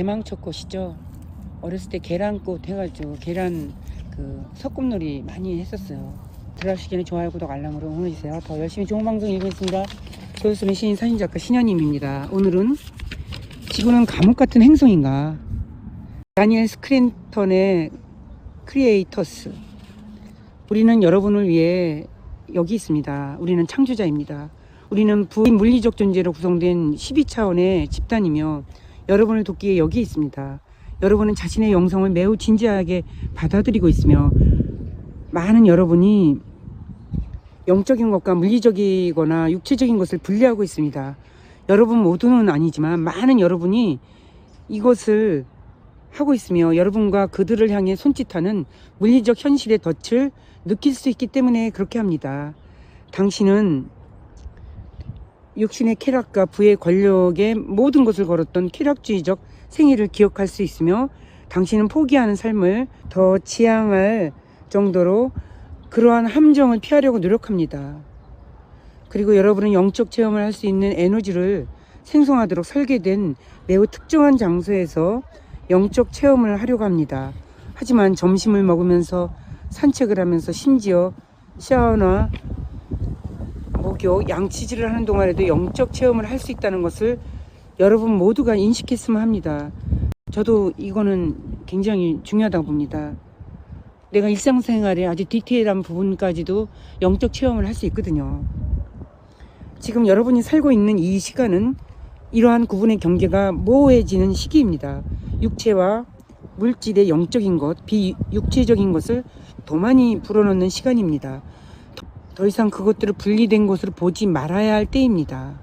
개망초꽃이죠. 어렸을 때 계란꽃 해가지고 계란 그 소꿉놀이 많이 했었어요. 들어가시기 전에 좋아요, 구독, 알람으로 응원해주세요. 더 열심히 좋은 방송 읽겠습니다. 조수는 시인 사진작가 신현임입니다. 오늘은 지구는 감옥 같은 행성인가? 다니엘 스크린턴의 크리에이터스. 우리는 여러분을 위해 여기 있습니다. 우리는 창조자입니다. 우리는 부물리적 존재로 구성된 12차원의 집단이며 여러분을 돕기에 여기 있습니다. 여러분은 자신의 영성을 매우 진지하게 받아들이고 있으며 많은 여러분이 영적인 것과 물리적이거나 육체적인 것을 분리하고 있습니다. 여러분 모두는 아니지만 많은 여러분이 이것을 하고 있으며 여러분과 그들을 향해 손짓하는 물리적 현실의 덫을 느낄 수 있기 때문에 그렇게 합니다. 당신은 육신의 쾌락과 부의 권력의 모든 것을 걸었던 쾌락주의적 생애를 기억할 수 있으며 당신은 포기하는 삶을 더 지향할 정도로 그러한 함정을 피하려고 노력합니다. 그리고 여러분은 영적 체험을 할 수 있는 에너지를 생성하도록 설계된 매우 특정한 장소에서 영적 체험을 하려고 합니다. 하지만 점심을 먹으면서 산책을 하면서 심지어 샤워나 목욕, 양치질을 하는 동안에도 영적 체험을 할 수 있다는 것을 여러분 모두가 인식했으면 합니다. 저도 이거는 굉장히 중요하다고 봅니다. 내가 일상생활에 아주 디테일한 부분까지도 영적 체험을 할 수 있거든요. 지금 여러분이 살고 있는 이 시간은 이러한 구분의 경계가 모호해지는 시기입니다. 육체와 물질의 영적인 것, 비육체적인 것을 더 많이 불어넣는 시간입니다. 더, 더 이상 그것들을 분리된 것으로 보지 말아야 할 때입니다.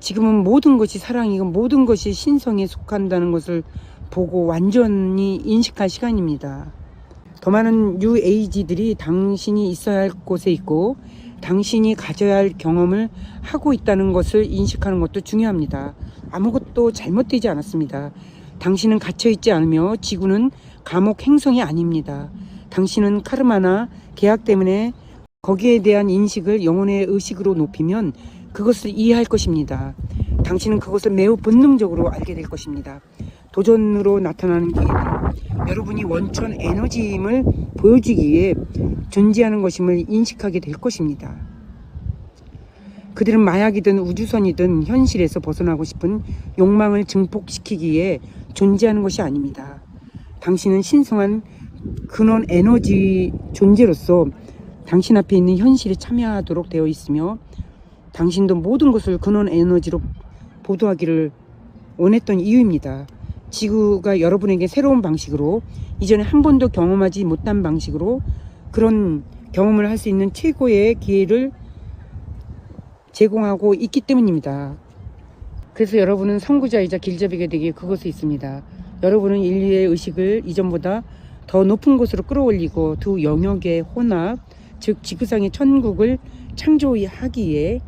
지금은 모든 것이 사랑이고 모든 것이 신성에 속한다는 것을 보고 완전히 인식할 시간입니다. 더 많은 뉴에이지들이 당신이 있어야 할 곳에 있고 당신이 가져야 할 경험을 하고 있다는 것을 인식하는 것도 중요합니다. 아무것도 잘못되지 않았습니다. 당신은 갇혀있지 않으며 지구는 감옥 행성이 아닙니다. 당신은 카르마나 계약 때문에 거기에 대한 인식을 영혼의 의식으로 높이면 그것을 이해할 것입니다. 당신은 그것을 매우 본능적으로 알게 될 것입니다. 도전으로 나타나는 기회는 여러분이 원천 에너지임을 보여주기 위해 존재하는 것임을 인식하게 될 것입니다. 그들은 마약이든 우주선이든 현실에서 벗어나고 싶은 욕망을 증폭시키기 위해 존재하는 것이 아닙니다. 당신은 신성한 근원 에너지 존재로서 당신 앞에 있는 현실에 참여하도록 되어 있으며 당신도 모든 것을 근원 에너지로 보도하기를 원했던 이유입니다. 지구가 여러분에게 새로운 방식으로 이전에 한 번도 경험하지 못한 방식으로 그런 경험을 할 수 있는 최고의 기회를 제공하고 있기 때문입니다. 그래서 여러분은 선구자이자 길잡이가 되기에 그것에 있습니다. 여러분은 인류의 의식을 이전보다 더 높은 곳으로 끌어올리고 두 영역의 혼합, 즉 지구상의 천국을 창조하기에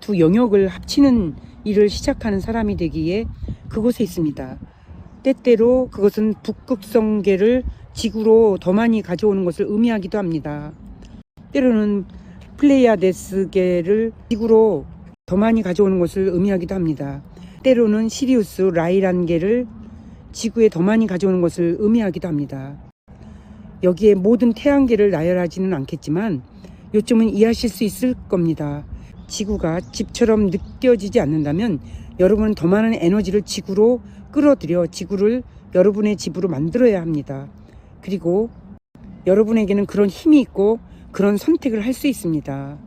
두 영역을 합치는 일을 시작하는 사람이 되기에 그곳에 있습니다. 때때로 그것은 북극성계를 지구로 더 많이 가져오는 것을 의미하기도 합니다. 때로는 플레이아데스계를 지구로 더 많이 가져오는 것을 의미하기도 합니다. 때로는 시리우스 라이란계를 지구에 더 많이 가져오는 것을 의미하기도 합니다. 여기에 모든 태양계를 나열하지는 않겠지만 요점은 이해하실 수 있을 겁니다. 지구가 집처럼 느껴지지 않는다면 여러분은 더 많은 에너지를 지구로 끌어들여 지구를 여러분의 집으로 만들어야 합니다. 그리고 여러분에게는 그런 힘이 있고 그런 선택을 할 수 있습니다.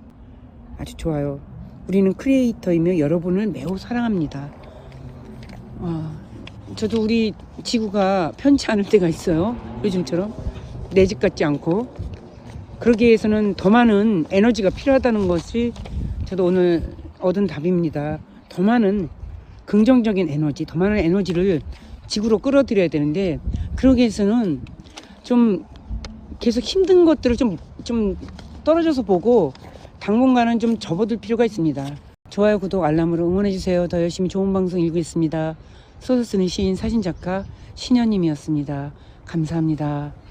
아주 좋아요. 우리는 크리에이터이며 여러분을 매우 사랑합니다. 와, 저도 우리 지구가 편치 않을 때가 있어요. 요즘처럼 내 집 같지 않고 그러기 위해서는 더 많은 에너지가 필요하다는 것이 저도 오늘 얻은 답입니다. 더 많은 긍정적인 에너지, 더 많은 에너지를 지구로 끌어들여야 되는데 그러기 위해서는 좀 계속 힘든 것들을 좀, 좀 떨어져서 보고 당분간은 좀 접어들 필요가 있습니다. 좋아요, 구독, 알람으로 응원해주세요. 더 열심히 좋은 방송 읽겠습니다. 소설 쓰는 시인, 사진작가 신현님이었습니다. 감사합니다.